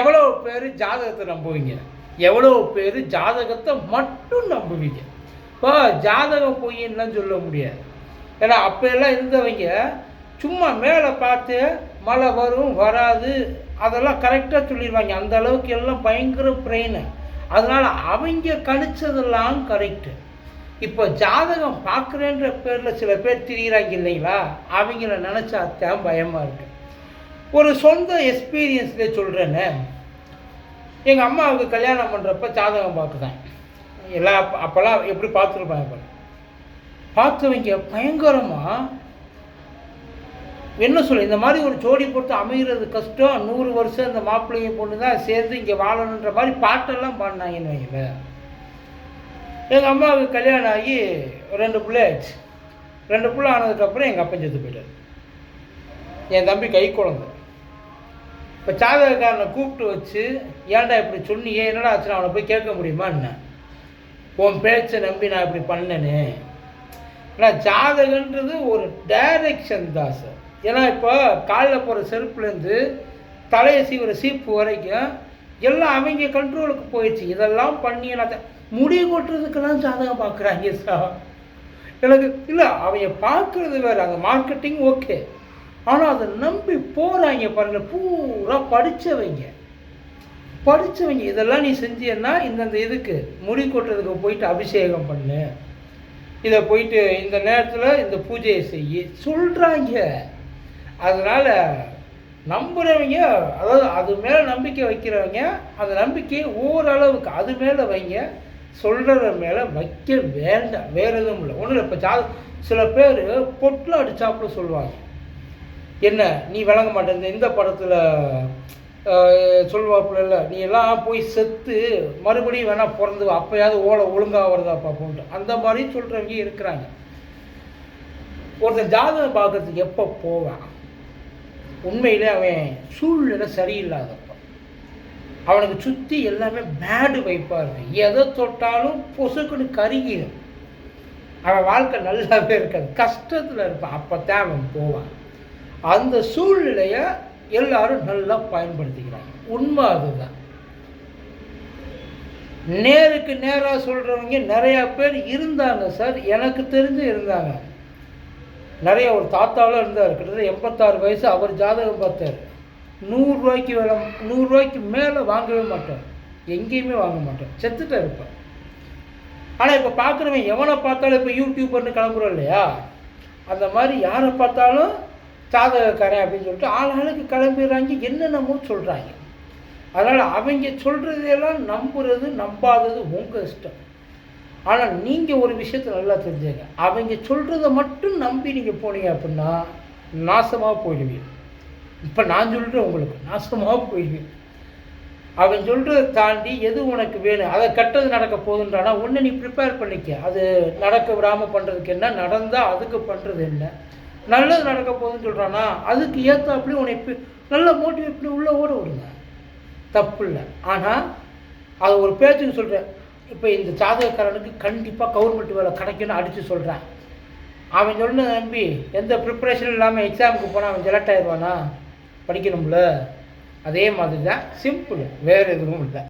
எவ்வளோ பேர் ஜாதகத்தை நம்புவீங்க? எவ்வளோ பேர் ஜாதகத்தை மட்டும் நம்புவீங்க. இப்போ ஜாதகம் பொய்யன்னுலாம் சொல்ல முடியாது. ஏன்னா அப்போ எல்லாம் இருந்தவங்க சும்மா மேலே பார்த்து மழை வரும் வராது அதெல்லாம் கரெக்டாக சொல்லிடுவாங்க. அந்த அளவுக்கு எல்லாம் பயங்கர பிரெயின் அதனால் அவங்க கணிச்சதெல்லாம் கரெக்டு இப்போ ஜாதகம் பார்க்குறேன்ற பேரில் சில பேர் திரியிறாங்க இல்லைங்களா? அவங்கள நினச்சா தான் பயமாக இருக்குது ஒரு சொந்த எக்ஸ்பீரியன்ஸில் சொல்கிறேனே எங்கள் அம்மாவுக்கு கல்யாணம் பண்ணுறப்ப ஜாதகம் பார்க்குதான் எல்லாம் அப்போல்லாம் எப்படி பார்த்துருப்பாங்க பாரு. பார்த்தவங்க பயங்கரமாக என்ன சொல்ல இந்த மாதிரி ஒரு ஜோடி போட்டு அமைகிறது கஷ்டம். நூறு வருஷம் இந்த மாப்பிள்ளையும் பொண்ணு தான் சேர்ந்து இங்கே வாழணுன்ற மாதிரி பாட்டெல்லாம் பாடினாங்கன்னு வைங்களேன் எங்கள் அம்மாவுக்கு கல்யாணம் ஆகி ரெண்டு பிள்ளை ஆச்சு ரெண்டு பிள்ளை ஆனதுக்கப்புறம் எங்கள் அப்பன் செத்து போயிட்டார். என் தம்பி கை குழந்தை. இப்போ ஜாதகக்காரனை கூப்பிட்டு வச்சு ஏன்டா இப்படி சொன்னியே? என்னடா ஆச்சுன்னா அவனை போய் கேட்க முடியுமா என்ன? உன் பேச்சை நம்பி நான் இப்படி பண்ணனே. ஏன்னா ஜாதகன்றது ஒரு டைரக்ஷன் தான் சார் ஏன்னா இப்போ காலில் போகிற செருப்புலேருந்து தலையை சீவிற சீப்பு வரைக்கும் எல்லாம் அவங்க கண்ட்ரோலுக்கு போயிடுச்சு. இதெல்லாம் பண்ணி நான் முடி கொட்டுறதுக்கெல்லாம் ஜாதகம் பார்க்குறாங்க சார் எனக்கு இல்லை அவங்க பார்க்குறது வேறு. அந்த மார்க்கெட்டிங் ஓகே ஆனால் அதை நம்பி போகிறாங்க பாருங்கள் பூரா படித்தவங்க படித்தவங்க இதெல்லாம் நீ செஞ்சேன்னா இந்தந்த இதுக்கு முடி கொட்டுறதுக்கு போயிட்டு அபிஷேகம் பண்ணு. இதை போயிட்டு இந்த நேரத்தில் இந்த பூஜையை செய்ய. சொல்கிறாங்க அதனால் நம்புகிறவங்க அதாவது அது மேலே நம்பிக்கை வைக்கிறவங்க அந்த நம்பிக்கையை ஓரளவுக்கு அது மேலே வைங்க. சொல்கிறத மேலே வைக்க வேண்டாம். வேறு எதுவும் இல்லை. ஒன்றும் இல்லை. இப்போ சா சில பேர் பொட்டில் அடிச்சாப்புல சொல்லுவாங்க. என்ன நீ விளங்க மாட்டேன். இந்த படத்தில் சொல்வாப்புல இல்லை நீ எல்லாம் போய் செத்து மறுபடியும் வேணால் பிறந்து அப்போயாவது ஓலை ஒழுங்காக வருதா பார்ப்போன்ட்டு அந்த மாதிரி சொல்கிறவங்க இருக்கிறாங்க. ஒருத்தன் ஜாதகம் பார்க்கறதுக்கு எப்போ போவான்? உண்மையிலே அவன் சூழ்நிலை சரியில்லாதப்போ. அவனுக்கு சுற்றி எல்லாமே பேடு வைப்பாக இருக்கும். எதை தொட்டாலும் பொசுக்குன்னு கருகிடும் அவன் வாழ்க்கை நல்லாவே இருக்காது. கஷ்டத்தில் இருப்பான். அப்போ தான் அவன் போவான். அந்த சூழ்நிலையை எல்லாரும் நல்லா பயன்படுத்திக்கிறாங்க. உண்மை அதுதான் நேருக்கு நேராக சொல்கிறவங்க நிறையா பேர் இருந்தாங்க சார். எனக்கு தெரிஞ்சு இருந்தாங்க. நிறைய ஒரு தாத்தாவில் இருந்தார். கிட்டத்தட்ட எண்பத்தாறு வயசு அவர் ஜாதகம் பார்த்தார். நூறுரூவாய்க்கு வேலை நூறுரூவாய்க்கு மேலே வாங்கவே மாட்டார். எங்கேயுமே வாங்க மாட்டார். செத்துட்டு இருப்பார். ஆனால் இப்போ பார்க்குறவன் எவனை பார்த்தாலும் இப்போ யூடியூபர்னு கிளம்புறோம் இல்லையா? அந்த மாதிரி யாரை பார்த்தாலும் ஜாதகக்காரன் அப்படின்னு சொல்லிட்டு ஆள் ஆளுக்கு கிளம்பிடுறாங்க என்னென்னமோ சொல்கிறாங்க அதனால் அவங்க சொல்கிறதெல்லாம் நம்புறது நம்பாதது உங்கள் இஷ்டம். ஆனால் நீங்கள் ஒரு விஷயத்தை நல்லா தெரிஞ்சுங்க. அவங்க சொல்கிறத மட்டும் நம்பி நீங்கள் போனீங்க அப்படின்னா நாசமாக போயிடுவீங்க. இப்போ நான் சொல்கிறேன் உங்களுக்கு நாசமாக போயிடுவீங்க. அவன் சொல்கிறத தாண்டி எது உனக்கு வேணும்? அதை கட்டது நடக்க போகுதுன்றானா ஒன்று நீ ப்ரிப்பேர் பண்ணிக்க. அது நடக்க விடாமல் பண்ணுறதுக்கு என்ன? நடந்தால் அதுக்கு பண்ணுறது என்ன? நல்லது நடக்க போகுதுன்னு சொல்கிறானா அதுக்கு ஏற்றாப்புலேயும் உன்னை நல்ல மோட்டிவேட் பண்ணி உள்ளே ஓட விடுங்க. தப்பு இல்லை. ஆனால் அது ஒரு பேச்சுக்கு சொல்கிறேன் இப்போ இந்த ஜாதகக்காரனுக்கு கண்டிப்பாக கவர்மெண்ட் வேலை கிடைக்கும்னு அடித்து சொல்கிறேன் அவன் சொன்ன நம்பி எந்த ப்ரிப்பரேஷன் இல்லாமல் எக்ஸாமுக்கு போனால் அவன் செலக்ட் ஆயிடுவானா? படிக்கணும்ல. அதே மாதிரி தான் சிம்பிள் வேறு எதுவும் இல்லை.